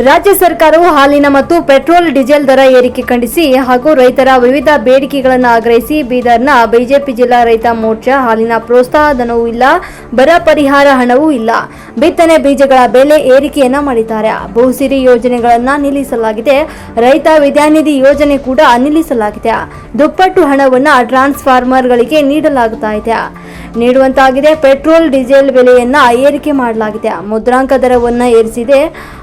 ರಾಜ್ಯ ಸರ್ಕಾರವು ಹಾಲಿನ ಮತ್ತು ಪೆಟ್ರೋಲ್, ಡೀಸೆಲ್ ದರ ಏರಿಕೆ ಖಂಡಿಸಿ ಹಾಗೂ ರೈತರ ವಿವಿಧ ಬೇಡಿಕೆಗಳನ್ನು ಆಗ್ರಹಿಸಿ ಬೀದರ್ನ ಬಿಜೆಪಿ ಜಿಲ್ಲಾ ರೈತ ಮೋರ್ಚಾ ಹಾಲಿನ ಪ್ರೋತ್ಸಾಹಧನವೂ ಇಲ್ಲ, ಬರ ಪರಿಹಾರ ಹಣವೂ ಇಲ್ಲ. ಬಿತ್ತನೆ ಬೀಜಗಳ ಬೆಲೆ ಏರಿಕೆಯನ್ನ ಮಾಡಿದ್ದಾರೆ. ಬಹುಸಿರಿ ಯೋಜನೆಗಳನ್ನು ನಿಲ್ಲಿಸಲಾಗಿದೆ. ರೈತ ವಿದ್ಯಾನಿಧಿ ಯೋಜನೆ ಕೂಡ ನಿಲ್ಲಿಸಲಾಗಿದೆ. ದುಪ್ಪಟ್ಟು ಹಣವನ್ನು ಟ್ರಾನ್ಸ್ಫಾರ್ಮರ್ಗಳಿಗೆ ನೀಡಲಾಗುತ್ತಾ ಇದೆ. ನೀಡುವಂತಾಗಿದೆ. ಪೆಟ್ರೋಲ್, ಡೀಸೆಲ್ ಬೆಲೆಯನ್ನ ಏರಿಕೆ ಮಾಡಲಾಗಿದೆ. ಮುದ್ರಾಂಕ ದರವನ್ನು ಏರಿಸಿದೆ.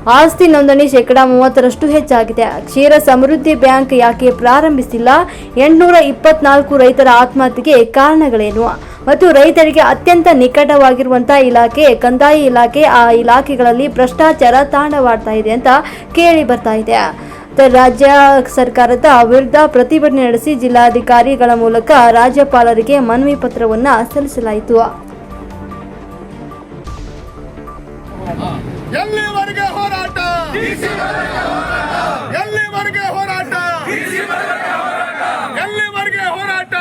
ಆಸ್ತಿ ನೋಂದಣಿ ಶೇಕಡಾ ಮೂವತ್ತರಷ್ಟು ಹೆಚ್ಚಾಗಿದೆ. ಕ್ಷೀರ ಸಮೃದ್ಧಿ ಬ್ಯಾಂಕ್ ಯಾಕೆ ಪ್ರಾರಂಭಿಸಿಲ್ಲ? ಎಂಟುನೂರ ಇಪ್ಪತ್ನಾಲ್ಕು ರೈತರ ಆತ್ಮಹತ್ಯೆಗೆ ಕಾರಣಗಳೇನು? ಮತ್ತು ರೈತರಿಗೆ ಅತ್ಯಂತ ನಿಕಟವಾಗಿರುವಂತಹ ಇಲಾಖೆ, ಕಂದಾಯ ಇಲಾಖೆ, ಆ ಇಲಾಖೆಗಳಲ್ಲಿ ಭ್ರಷ್ಟಾಚಾರ ತಾಂಡವಾಡ್ತಾ ಇದೆ ಅಂತ ಕೇಳಿ ಬರ್ತಾ ಇದೆ. ರಾಜ್ಯ ಸರ್ಕಾರದ ವಿರುದ್ಧ ಪ್ರತಿಭಟನೆ ನಡೆಸಿ ಜಿಲ್ಲಾಧಿಕಾರಿಗಳ ಮೂಲಕ ರಾಜ್ಯಪಾಲರಿಗೆ ಮನವಿ ಪತ್ರವನ್ನು ಸಲ್ಲಿಸಲಾಯಿತು. ಹೋರಾಟ?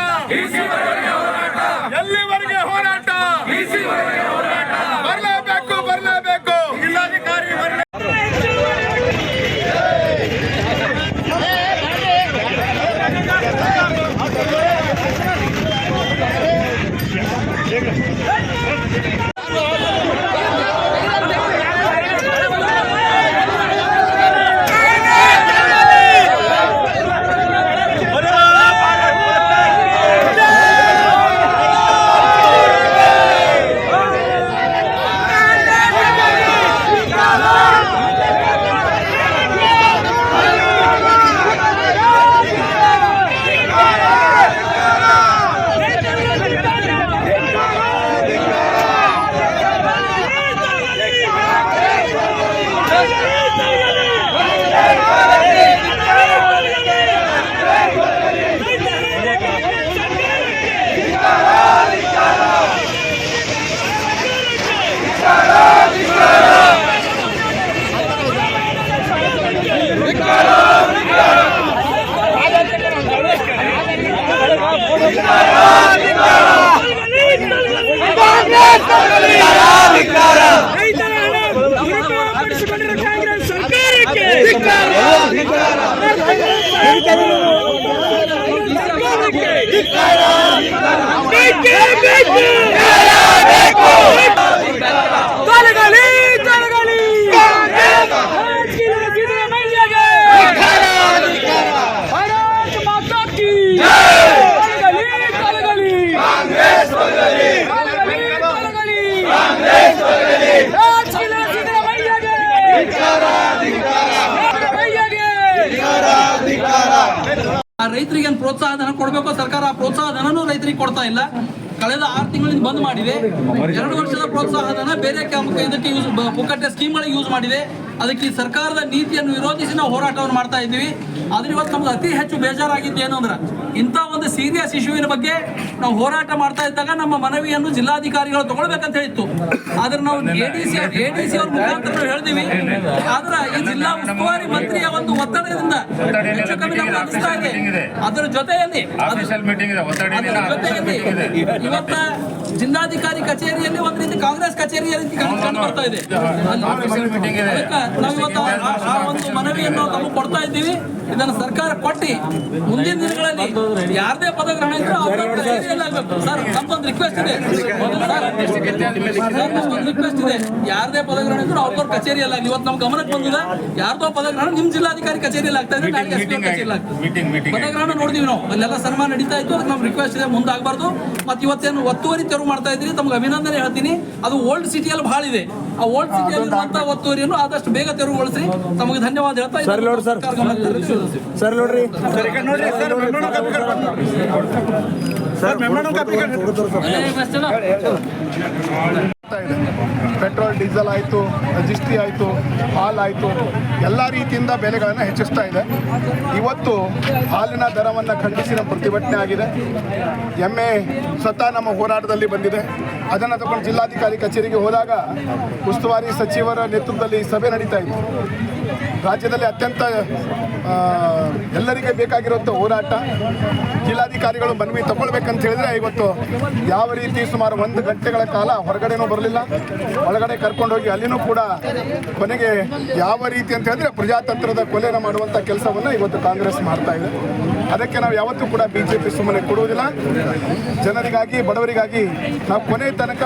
ಬೇಕೇ ರೈತರಿಗೆ ಏನು ಪ್ರೋತ್ಸಾಹ ಧನ ಕೊಡಬೇಕು ಸರ್ಕಾರ ಆ ಪ್ರೋತ್ಸಾಹ ಧನನೂ ರೈತರಿಗೆ ಕೊಡ್ತಾ ಇಲ್ಲ. ಕಳೆದ ಆರು ತಿಂಗಳಿಂದ ಬಂದ್ ಮಾಡಿದೆ. ಎರಡು ವರ್ಷದ ಪ್ರೋತ್ಸಾಹ ಧನ ಬೇರೆ ಇದಕ್ಕೆ ಯೂಸ್ ಪುಕ್ಕಟ್ಟೆ ಸ್ಕೀಮ್ಗಳಿಗೆ ಯೂಸ್ ಮಾಡಿದೆ. ಅದಕ್ಕೆ ಸರ್ಕಾರದ ನೀತಿಯನ್ನು ವಿರೋಧಿಸಿ ನಾವು ಹೋರಾಟವನ್ನು ಮಾಡ್ತಾ ಇದ್ದೀವಿ. ಆದ್ರೆ ಇವತ್ತು ನಮ್ಗೆ ಅತಿ ಹೆಚ್ಚು ಬೇಜಾರಾಗಿದ್ದು ಏನು ಅಂದ್ರೆ ಇಂಥ ಒಂದು ಸೀರಿಯಸ್ ಇಶ್ಯೂವಿನ ಬಗ್ಗೆ ನಾವು ಹೋರಾಟ ಮಾಡ್ತಾ ಇದ್ದಾಗ ನಮ್ಮ ಮನವಿಯನ್ನು ಜಿಲ್ಲಾಧಿಕಾರಿಗಳು ತಗೊಳ್ಬೇಕಂತ ಹೇಳಿತ್ತು. ಆದ್ರೆ ನಾವು A D C A D C ಅವ್ರ ಮುಖಾಂತರ ನಾವು ಹೇಳ್ತೀವಿ. ಆದ್ರೆ ಈ ಜಿಲ್ಲಾ ಉಸ್ತುವಾರಿ ಮಂತ್ರಿಯ ಒಂದು ಒತ್ತಡದಿಂದ ಹೆಚ್ಚು ಕಮ್ಮಿ ಅನಿಸ್ತಾ ಇದೆ. ಅದರ ಜೊತೆಯಲ್ಲಿ ಜೊತೆಯಲ್ಲಿ ಇವತ್ತ ಜಿಲ್ಲಾಧಿಕಾರಿ ಕಚೇರಿಯಲ್ಲಿ ಒಂದ್ ರೀತಿ ಕಾಂಗ್ರೆಸ್ ಕಚೇರಿಯಲ್ಲಿ ಕಂಡು ಬರ್ತಾ ಇದೆ. ನಾವು ಇವತ್ತು ಆ ಒಂದು ಮನವಿಯನ್ನು ನಾವು ಕೊಡ್ತಾ ಇದ್ದೀವಿ. ಇದನ್ನು ಸರ್ಕಾರ ಕೊಟ್ಟಿ ಮುಂದಿನ ದಿನಗಳಲ್ಲಿ ಯಾರದೇ ಪದಗ್ರಹಣ ಇದ್ರೂ ಅವ್ರ ಸರ್ ನಮ್ದೊಂದು ರಿಕ್ವೆಸ್ಟ್ ಇದೆ. ಒಂದು ರಿಕ್ವೆಸ್ಟ್ ಇದೆ. ಯಾರದೇ ಪದಗ್ರಹಣ ಇದ್ರೂ ಅವ್ರವ್ರ ಕಚೇರಿಯಲ್ಲಿ ಆಗಲಿ. ಇವತ್ತು ನಮ್ಮ ಗಮನಕ್ಕೆ ಬಂದಿಲ್ಲ. ಯಾರ್ದೋ ಪದಗ್ರಹಣ ನಿಮ್ ಜಿಲ್ಲಾಧಿಕಾರಿ ಕಚೇರಿಯಲ್ಲಿ ಆಗ್ತಾ ಇದೆ ನಾಳೆ ಕಚೇರಿಯಲ್ಲಿ ಆಗ್ತದೆ. ಪದಗ್ರಹಣ ನೋಡಿದೀವಿ ನಾವು. ಅಲ್ಲೆಲ್ಲ ಸನ್ಮಾನ ನಡೀತಾ ಇತ್ತು. ಅದಕ್ಕೆ ನಮ್ಮ ರಿಕ್ವೆಸ್ಟ್ ಇದೆ. ಮುಂದಾಗಬಾರ್ದು. ಮತ್ತೆ ಇವತ್ತೇನು ಒತ್ತುವರಿ ತೆರವು ಮಾಡ್ತಾ ಇದ್ರಿ ತಮ್ಗೆ ಅಭಿನಂದನೆ ಹೇಳ್ತೀನಿ. ಅದು ಓಲ್ಡ್ ಸಿಟಿಯಲ್ಲಿ ಬಹಳ ಇದೆ. ಆ ಓಲ್ಡ್ ಸಿಟಿಯಲ್ಲಿ ಇರುವಂತಹ ಒತ್ತುವರಿಯನ್ನು ಆದಷ್ಟು ಬೇಗ ತೆರವುಗೊಳಿಸಿ ತಮಗೆ ಧನ್ಯವಾದ ಹೇಳ್ತಾ ಇದ್ದೀನಿ. ಸರ್ ಸರಿ. ನೋಡ್ರಿ ಸರ್. ನೋಡ್ರಿ. ಕಾಪಿ ಪೆಟ್ರೋಲ್, ಡೀಸೆಲ್ ಆಯಿತು, ಜಿಸ್ಟಿ ಆಯಿತು, ಹಾಲ್ ಆಯಿತು, ಎಲ್ಲ ರೀತಿಯಿಂದ ಬೆಲೆಗಳನ್ನು ಹೆಚ್ಚಿಸ್ತಾ ಇದೆ. ಇವತ್ತು ಹಾಲಿನ ದರವನ್ನು ಖಂಡಿಸಿ ಪ್ರತಿಭಟನೆ ಆಗಿದೆ. ಎಮ್ಮೆ ಸ್ವತಃ ನಮ್ಮ ಹೋರಾಟದಲ್ಲಿ ಬಂದಿದೆ. ಅದನ್ನು ತಗೊಂಡು ಜಿಲ್ಲಾಧಿಕಾರಿ ಕಚೇರಿಗೆ ಹೋದಾಗ ಉಸ್ತುವಾರಿ ಸಚಿವರ ನೇತೃತ್ವದಲ್ಲಿ ಸಭೆ ನಡೀತಾ ಇತ್ತು. ರಾಜ್ಯದಲ್ಲಿ ಅತ್ಯಂತ ಎಲ್ಲರಿಗೆ ಬೇಕಾಗಿರುವಂಥ ಹೋರಾಟ. ಜಿಲ್ಲಾಧಿಕಾರಿಗಳು ಮನವಿ ತಗೊಳ್ಬೇಕಂತ ಹೇಳಿದ್ರೆ ಇವತ್ತು ಯಾವ ರೀತಿ ಸುಮಾರು ಒಂದು ಗಂಟೆಗಳ ಕಾಲ ಹೊರಗಡೆನೂ ಬರಲಿಲ್ಲ. ಒಳಗಡೆ ಕರ್ಕೊಂಡೋಗಿ ಅಲ್ಲಿನೂ ಕೂಡ ಕೊನೆಗೆ ಯಾವ ರೀತಿ ಅಂತ ಹೇಳಿದ್ರೆ ಪ್ರಜಾತಂತ್ರದ ಕೊಲೆನ ಮಾಡುವಂಥ ಕೆಲಸವನ್ನು ಇವತ್ತು ಕಾಂಗ್ರೆಸ್ ಮಾಡ್ತಾ ಇದೆ. ಅದಕ್ಕೆ ನಾವು ಯಾವತ್ತೂ ಕೂಡ ಬಿ ಜೆ ಪಿ ಸುಮ್ಮನೆ ಕೊಡುವುದಿಲ್ಲ. ಜನರಿಗಾಗಿ ಬಡವರಿಗಾಗಿ ನಾವು ಕೊನೆ ತನಕ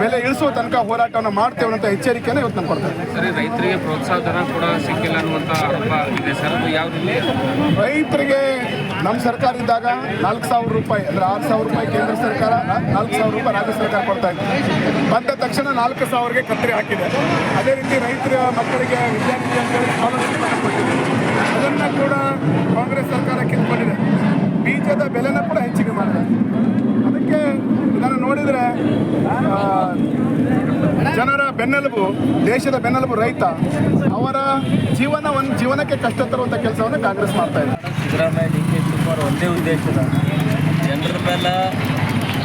ಬೆಲೆ ಇಳಿಸುವ ತನಕ ಹೋರಾಟವನ್ನು ಮಾಡ್ತೇವೆ ಅಂತ ಎಚ್ಚರಿಕೆಯನ್ನು ಇವತ್ತು ನಾವು ಕೊಡ್ತೇವೆ ಸರಿ ರೈತರಿಗೆ ಪ್ರೋತ್ಸಾಹ ಧನ ಕೂಡ ಸಿಕ್ಕಿಲ್ಲ ಅನ್ನುವಂಥ ಆರೋಪ ಇದೆ ಸರ್. ಅದು ಯಾವ ರೈತರಿಗೆ ನಮ್ಮ ಸರ್ಕಾರ ಇದ್ದಾಗ ನಾಲ್ಕು ಸಾವಿರ ರೂಪಾಯಿ ಅಂದ್ರೆ ಆರು ಸಾವಿರ ರೂಪಾಯಿ ಕೇಂದ್ರ ಸರ್ಕಾರ ನಾಲ್ಕು ಸಾವಿರ ರೂಪಾಯಿ ರಾಜ್ಯ ಸರ್ಕಾರ ಕೊಡ್ತಾ ಇತ್ತು. ಬಂದ ತಕ್ಷಣ ನಾಲ್ಕು ಸಾವಿರಗೆ ಕತ್ತರಿ ಹಾಕಿದೆ. ಅದೇ ರೀತಿ ರೈತರ ಮಕ್ಕಳಿಗೆ ವಿದ್ಯಾರ್ಥಿಗಳಿಗೆ ಸ್ಕಾಲರ್ಶಿಪ್ ಕೊಟ್ಟಿದೆ ಅದನ್ನು ಕೂಡ ಕಾಂಗ್ರೆಸ್ ಸರ್ಕಾರ ಕಿತ್ಕೊಂಡಿದೆ. ಬೀಜದ ಬೆಲೆನ ಕೂಡ ಹೆಚ್ಚಿಗೆ ಮಾಡಿದೆ. ಅದಕ್ಕೆ ಇದನ್ನು ನೋಡಿದರೆ ಜನರ ಬೆನ್ನೆಲುಬು, ದೇಶದ ಬೆನ್ನೆಲುಬು ರೈತ, ಅವರ ಜೀವನ ಒಂದು ಜೀವನಕ್ಕೆ ಕಷ್ಟ ತರುವಂಥ ಕೆಲಸವನ್ನು ಕಾಂಗ್ರೆಸ್ ಮಾಡ್ತಾ ಇದೆ. ಸಿದ್ದರಾಮಯ್ಯ, ಡಿ ಕೆ ಒಂದೇ ಉದ್ದೇಶದ. ಜನರ ಮೇಲೆ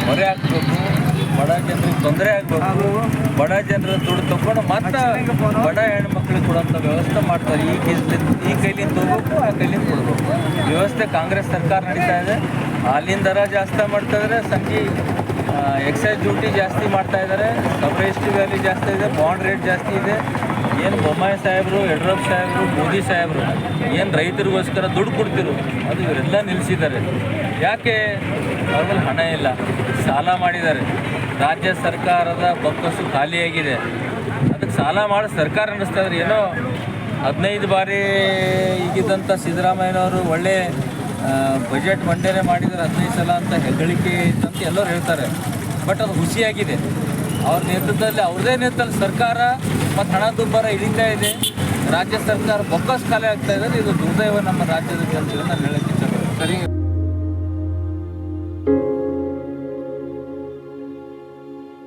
ಹೊರೆ ಹಾಕ್ಬೇಕು. ಬಡ ಜನರಿಗೆ ತೊಂದರೆ ಆಗಬೇಕು ಬಡ ಜನರ ದುಡ್ಡು ತಗೊಂಡು ಮತ್ತೆ ಬಡ ಹೆಣ್ಮಕ್ಳಿಗೆ ಕೊಡೋಂಥ ವ್ಯವಸ್ಥೆ ಮಾಡ್ತಾರೆ. ಈ ಕೈಲಿಂದ ಈ ಕೈಲಿಂದ ಹೋಗ್ಬೇಕು ಆ ಕೈಲಿಂದ ಕೊಡ್ಬೇಕು. ವ್ಯವಸ್ಥೆ ಕಾಂಗ್ರೆಸ್ ಸರ್ಕಾರ ನಡೀತಾ ಇದೆ. ಅಲ್ಲಿಂದ ದರ ಜಾಸ್ತಿ ಮಾಡ್ತಾ ಇದ್ದಾರೆ ಸಂಜೆ ಎಕ್ಸೈಸ್ ಡ್ಯೂಟಿ ಜಾಸ್ತಿ ಮಾಡ್ತಾ ಇದ್ದಾರೆ ಕಬ್ರೇಸ್ಟಿ ವ್ಯಾಲ್ಯೂ ಜಾಸ್ತಿ ಇದೆ. ಬಾಂಡ್ ರೇಟ್ ಜಾಸ್ತಿ ಇದೆ. ಏನು ಬೊಮ್ಮಾಯಿ ಸಾಹೇಬರು ಯಡಿಯೂರಪ್ಪ ಸಾಹೇಬರು ಮೋದಿ ಸಾಹೇಬರು ಏನು ರೈತರಿಗೋಸ್ಕರ ದುಡ್ಡು ಕೊಡ್ತಿರು ಅದು ಇವರೆಲ್ಲ ನಿಲ್ಲಿಸಿದ್ದಾರೆ ಯಾಕೆ ಅವ್ರಲ್ಲಿ ಹಣ ಇಲ್ಲ? ಸಾಲ ಮಾಡಿದ್ದಾರೆ. ರಾಜ್ಯ ಸರ್ಕಾರದ ಬೊಕ್ಕಸು ಖಾಲಿಯಾಗಿದೆ. ಅದಕ್ಕೆ ಸಾಲ ಮಾಡಿ ಸರ್ಕಾರ ನಡೆಸ್ತಾ ಇದ್ರೆ ಏನೋ ಹದಿನೈದು ಬಾರಿ ಈಗಿದ್ದಂಥ ಸಿದ್ದರಾಮಯ್ಯನವರು ಒಳ್ಳೆ ಬಜೆಟ್ ಮಂಡನೆ ಮಾಡಿದರೆ ಹದಿನೈದು ಸಲ ಅಂತ ಹೆಗ್ಗಳಿಕೆ ಅಂತ ಎಲ್ಲರೂ ಹೇಳ್ತಾರೆ. ಬಟ್ ಅದು ಹುಸಿಯಾಗಿದೆ. ಅವ್ರ ನೇತೃತ್ವದಲ್ಲಿ, ಅವ್ರದೇ ನೇತೃತ್ವದಲ್ಲಿ ಸರ್ಕಾರ ಮತ್ತು ಹಣ ದುಬ್ಬರ ಇಳಿತಾ ಇದೆ. ರಾಜ್ಯ ಸರ್ಕಾರ ಬೊಕ್ಕಸ್ ಖಾಲಿ ಆಗ್ತಾ ಇದೆ. ಇದು ದುರ್ದೈವ ನಮ್ಮ ರಾಜ್ಯದ ಜನತೆಗೆ ನಾನು ಹೇಳೋಕ್ಕೆ ಸರಿ.